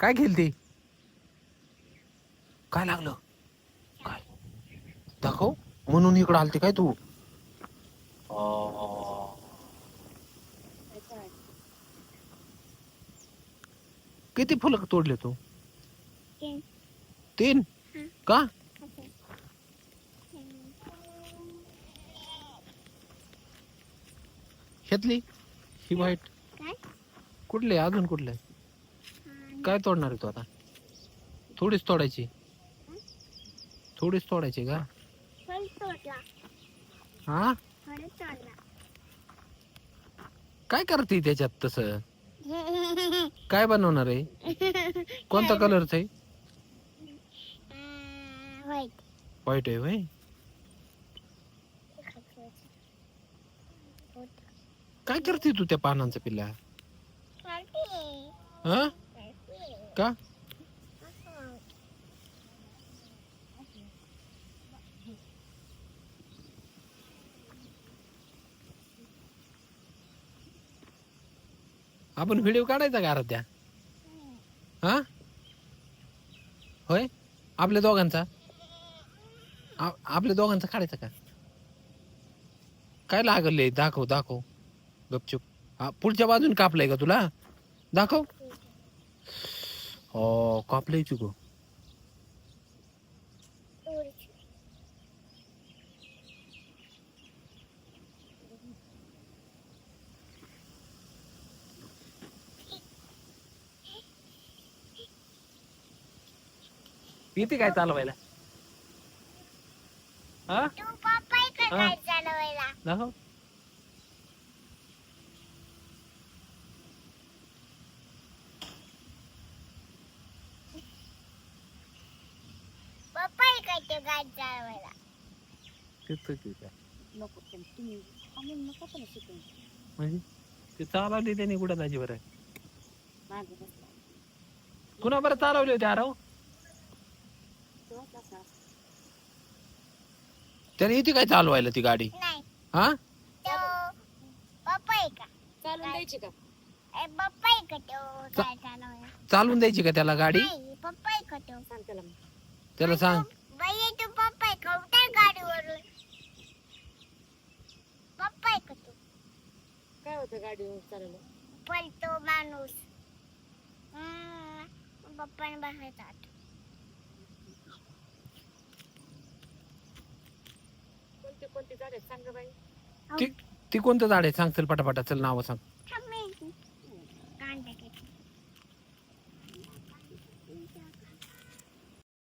काय खेळते काय लागलं? काय? दाखव. म्हणून इकडं आलते काय तू? किती फुलं तोडले तू? तीन. हं. का? घेतली ही वाईट. कुठले? अजून कुठले? काय तोडणार आहे तू आता? थोडीच तोडायची. थोडीच तोडायची का? फळ तोडला. हा? फळ तोडला. काय करते त्याच्यात तस? काय बनवणार आहे? कोणता कलरचा आहे? व्हाईट आहे व्हय काय करते तू त्या पानांचा पिल्ला? हा? का? आपण व्हिडिओ काढायचा का आराध्या? हा? होय? आपल्या दोघांचा? आपल्या दोघांचा काढायचा का? काय लागले दाखव दाखव. गपचूप. हा, पुढच्या बाजून कापलंय का तुला? दाखव. हो कापलंय चुको किती काय चालवायला? हा? तू पप्पा इकडे हा. काय चालवायला? दाखव पप्पा इकडे काय चालवायला. तिथं ठीक आहे नको पण तुम्ही आम्ही नको पण शिकून म्हणजे? ते चालवली त्याने कुठं दाजी बरं? मागे बसला कुणा बरं चालवली होती आराव. त्याने इथे काय चालवायला ती गाडी? नाही. हा? तो पप्पा आहे का? चालून द्यायची का? ए पप्पा का तो काय चालवायला. चालवून द्यायची का त्याला गाडी? नाही पप्पा आहे का तो सांग त्याला मग. त्याला सांग. बाई तू पप्पा आहे का? उतर गाडीवरून. पप्पा आहे का तू? काय होतं गाडीवर चालवलं? पलतो माणूस. हम्म, पप्पाने बसायचा आता. कोणती कोणती झाडे सांग गं बाई. ती ती कोणतं झाड आहे? सांग चल पटापटा. चल नाव सांग.